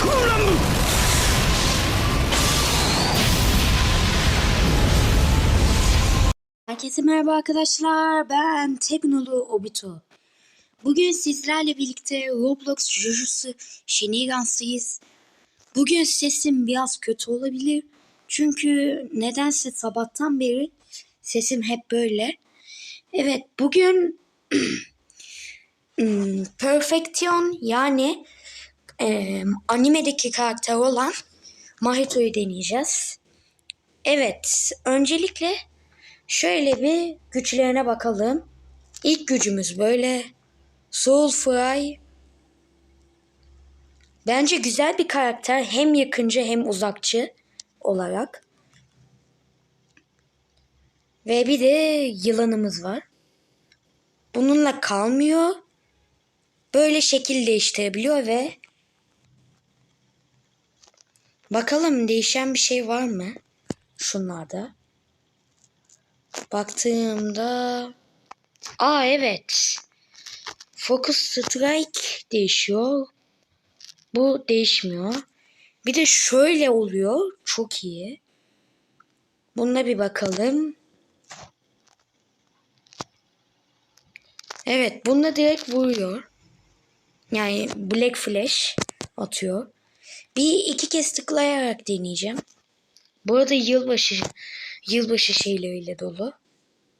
Ulan bu! Herkese merhaba arkadaşlar. Ben Teknolu Obito. Bugün sizlerle birlikte Roblox Jujusu Shinigans'ıyız. Bugün sesim biraz kötü olabilir. Çünkü nedense sabahtan beri sesim hep böyle. Evet bugün hmm, Perfection yani e, animedeki karakter olan Mahito'yu deneyeceğiz. Evet öncelikle Şöyle bir güçlerine bakalım. İlk gücümüz böyle. Soul Fry. Bence güzel bir karakter. Hem yakıncı hem uzakçı olarak. Ve bir de yılanımız var. Bununla kalmıyor. Böyle şekil değiştirebiliyor ve bakalım değişen bir şey var mı? Şunlarda. Baktığımda Aa evet. Focus Strike değişiyor. Bu değişmiyor. Bir de şöyle oluyor. Çok iyi. Bununla bir bakalım. Evet, bunda direkt vuruyor. Yani Black Flash atıyor. Bir iki kez tıklayarak deneyeceğim. Bu arada yılbaşı yılbaşı şeyleriyle dolu.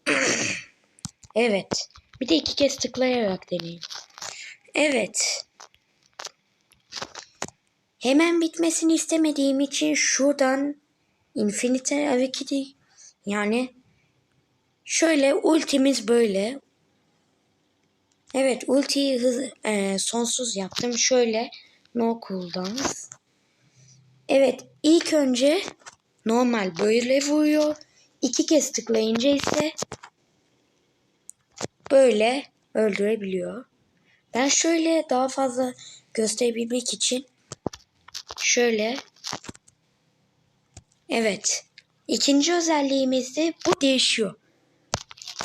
evet. Bir de iki kez tıklayarak deneyim. Evet. Hemen bitmesini istemediğim için şuradan Infinite Awakening yani şöyle ultimiz böyle. Evet ultiyi hız, e, sonsuz yaptım. Şöyle no cooldown. Evet ilk önce normal böyle vuruyor. İki kez tıklayınca ise böyle öldürebiliyor. Ben şöyle daha fazla gösterebilmek için şöyle evet ikinci özelliğimizde bu değişiyor.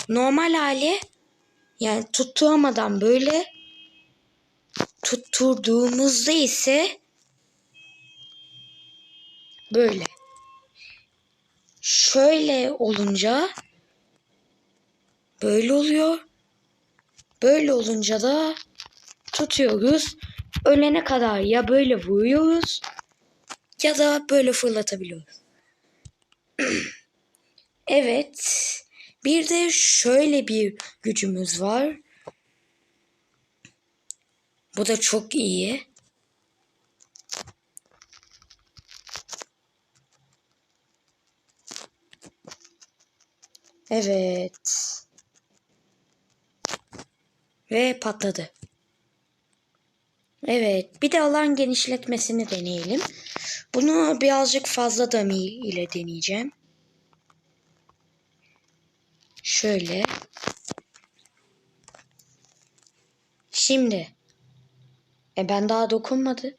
Normal hali yani tutturamadan böyle tutturduğumuzda ise böyle şöyle olunca böyle oluyor. Böyle olunca da tutuyoruz. Ölene kadar ya böyle vuruyoruz ya da böyle fırlatabiliyoruz. evet. Bir de şöyle bir gücümüz var. Bu da çok iyi. Evet. Ve patladı. Evet. Bir de alan genişletmesini deneyelim. Bunu birazcık fazla dummy ile deneyeceğim. Şöyle. Şimdi. E ben daha dokunmadı.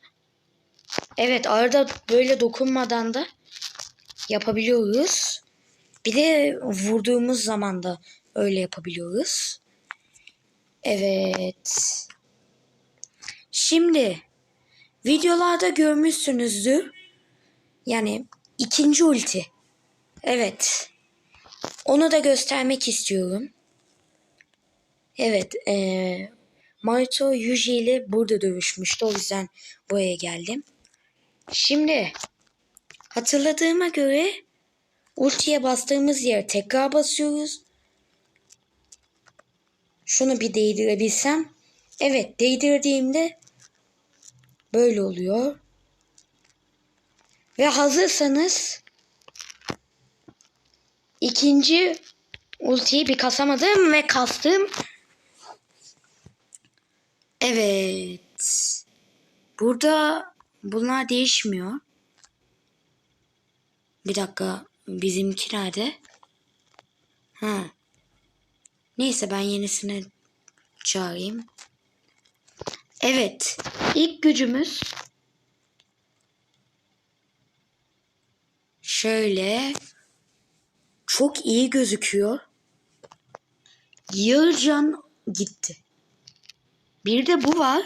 Evet arada böyle dokunmadan da yapabiliyoruz. Bir de vurduğumuz zaman da öyle yapabiliyoruz. Evet. Şimdi videolarda görmüşsünüzdür. Yani ikinci ulti. Evet. Onu da göstermek istiyorum. Evet. Ee, Marito Yuji ile burada dövüşmüştü. O yüzden buraya geldim. Şimdi hatırladığıma göre ultiye bastığımız yere tekrar basıyoruz. Şunu bir değdirebilsem. Evet değdirdiğimde böyle oluyor. Ve hazırsanız ikinci ultiyi bir kasamadım ve kastım. Evet. Burada bunlar değişmiyor. Bir dakika. Bizimki nerede? Ha. Neyse ben yenisini çağırayım. Evet. ilk gücümüz şöyle çok iyi gözüküyor. Yarıcan gitti. Bir de bu var.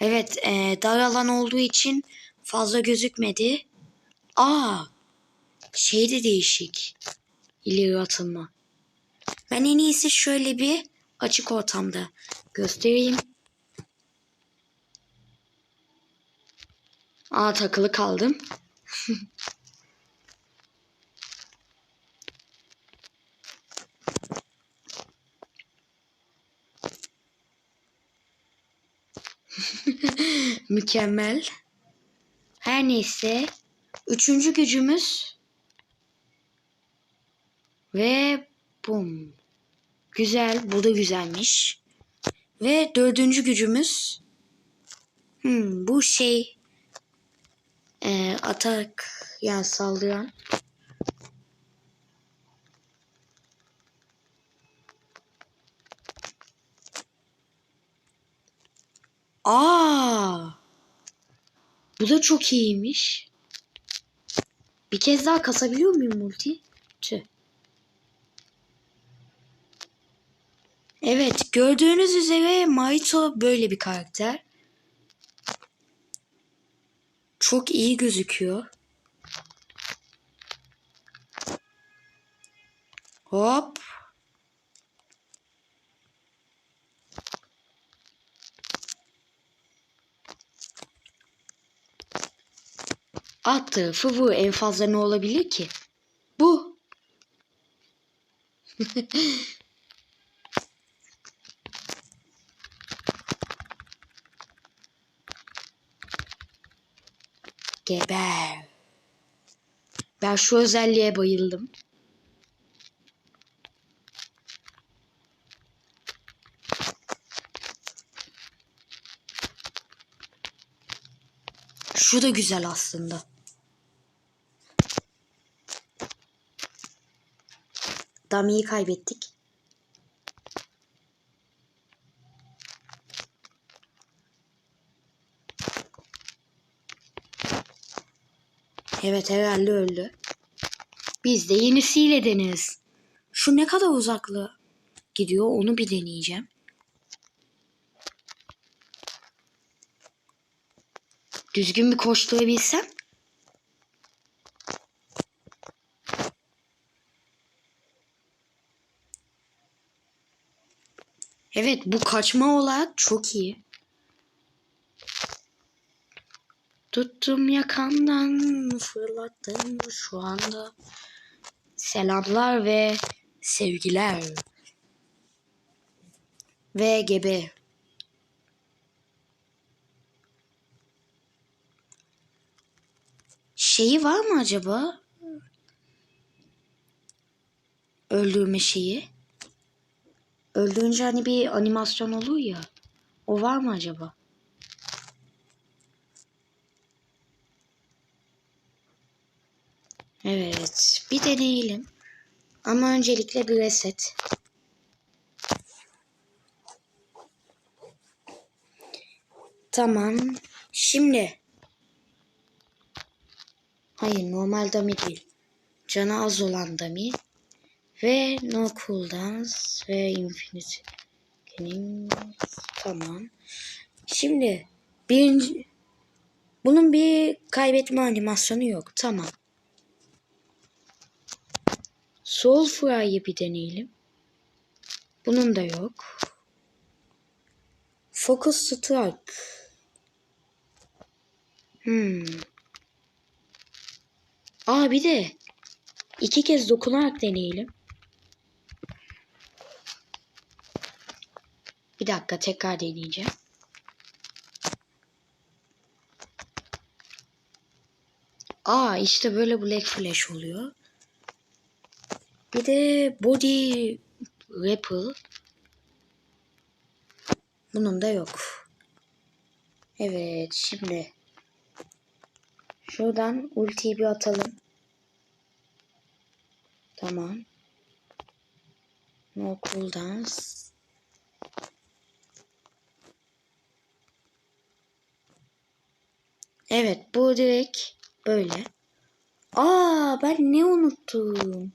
Evet e, dar alan olduğu için fazla gözükmedi. Aa şey de değişik. İleri atılma. Ben en iyisi şöyle bir açık ortamda göstereyim. Aa takılı kaldım. Mükemmel. Her neyse. Üçüncü gücümüz. Ve bum. Güzel. Bu da güzelmiş. Ve dördüncü gücümüz. Hmm, bu şey. E, atak yani saldıran. Aa! Bu da çok iyiymiş. Bir kez daha kasabiliyor muyum multi? Tüh. Evet, gördüğünüz üzere Maito böyle bir karakter. Çok iyi gözüküyor. Hop. Alt tarafı. En fazla ne olabilir ki? Bu. Geber. Ben şu özelliğe bayıldım. Şu da güzel aslında. Dami'yi kaybettik. Evet herhalde öldü. Biz de yenisiyle deniz. Şu ne kadar uzaklı gidiyor onu bir deneyeceğim. Düzgün bir koşturabilsem. Evet bu kaçma olarak çok iyi. Tuttum yakandan fırlattım şu anda. Selamlar ve sevgiler. Ve gebe. Şeyi var mı acaba? Öldürme şeyi. Öldürünce hani bir animasyon oluyor ya. O var mı acaba? Evet. Bir deneyelim. Ama öncelikle bir reset. Tamam. Şimdi. Hayır normal dummy değil. Canı az olan dummy. Ve no cooldowns ve infinite. Benim tamam. Şimdi birinci bunun bir kaybetme animasyonu yok. Tamam. Soul Fry'ı bir deneyelim. Bunun da yok. Focus Strike. Hmm. Aa bir de iki kez dokunarak deneyelim. Dakika tekrar deneyeceğim. Aa işte böyle Black Flash oluyor. Bir de Body Ripple. Bunun da yok. Evet şimdi şuradan ultiyi bir atalım. Tamam. No cooldowns. Evet bu direkt böyle. Aa ben ne unuttum?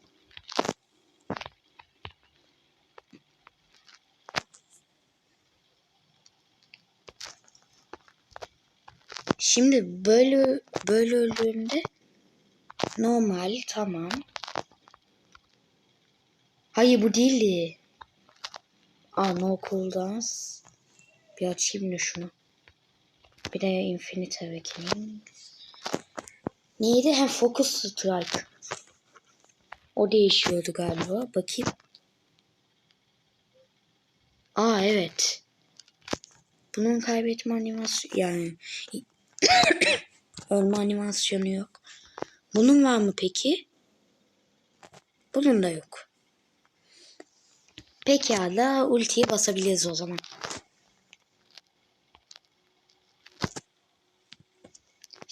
Şimdi böyle böyle öldüğünde normal tamam. Hayır bu değildi. Aa no cooldowns. Bir açayım da şunu. Bir de Infinite Awakening. Neydi? Hem Focus Strike. O değişiyordu galiba. Bakayım. Aa evet. Bunun kaybetme animasyonu yani ölme animasyonu yok. Bunun var mı peki? Bunun da yok. Pekala ultiyi basabiliriz o zaman.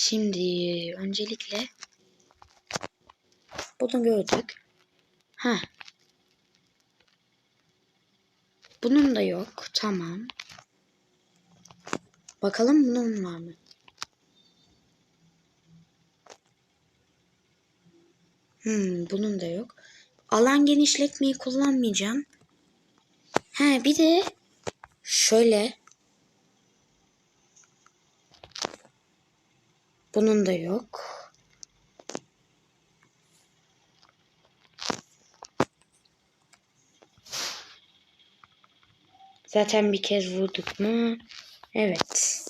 Şimdi öncelikle bunu gördük. Ha. Bunun da yok. Tamam. Bakalım bunun var mı? Hmm, bunun da yok. Alan genişletmeyi kullanmayacağım. He bir de şöyle. Bunun da yok. Zaten bir kez vurduk mu? Evet.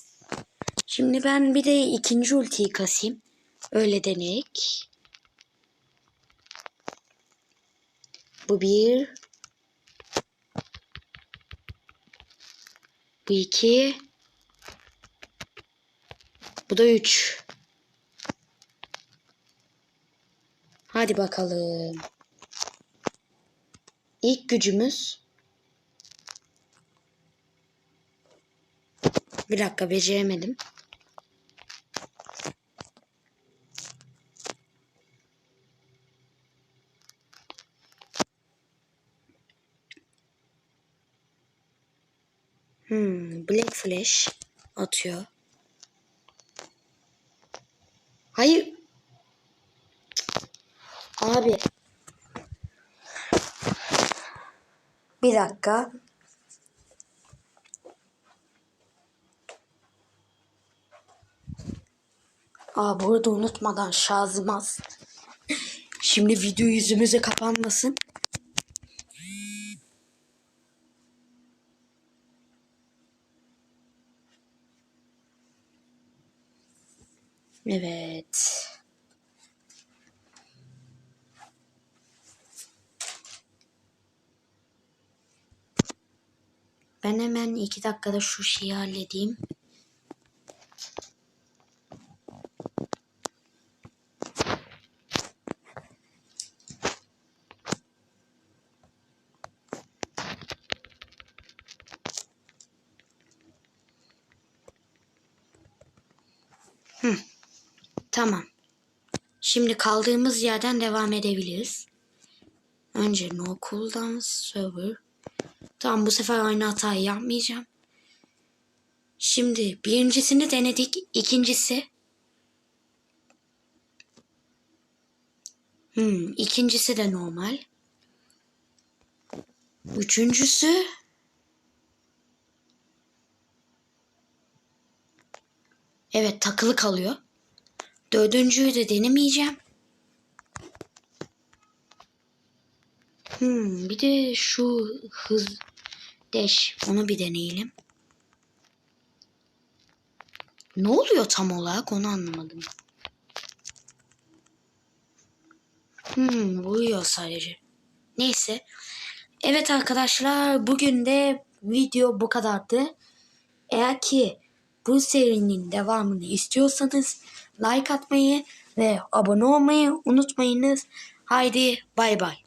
Şimdi ben bir de ikinci ultiyi kasayım. Öyle deneyek. Bu bir. Bu iki. Bu da üç. Hadi bakalım. İlk gücümüz. Bir dakika beceremedim. Hmm, Black Flash atıyor. Hayır. Abi. Bir dakika. Aa bu arada unutmadan şazımaz. Şimdi video yüzümüze kapanmasın. Evet. Ben hemen iki dakikada şu şeyi halledeyim. Hı. Tamam. Şimdi kaldığımız yerden devam edebiliriz. Önce no cooldown server. Tamam bu sefer aynı hatayı yapmayacağım. Şimdi birincisini denedik. ikincisi. Hmm, ikincisi de normal. Üçüncüsü. Evet takılı kalıyor. Dördüncüyü de denemeyeceğim. Hmm, bir de şu hız deş onu bir deneyelim. Ne oluyor tam olarak onu anlamadım. Hmm, vuruyor sadece. Neyse. Evet arkadaşlar bugün de video bu kadardı. Eğer ki bu serinin devamını istiyorsanız like atmayı ve abone olmayı unutmayınız. Haydi bay bay.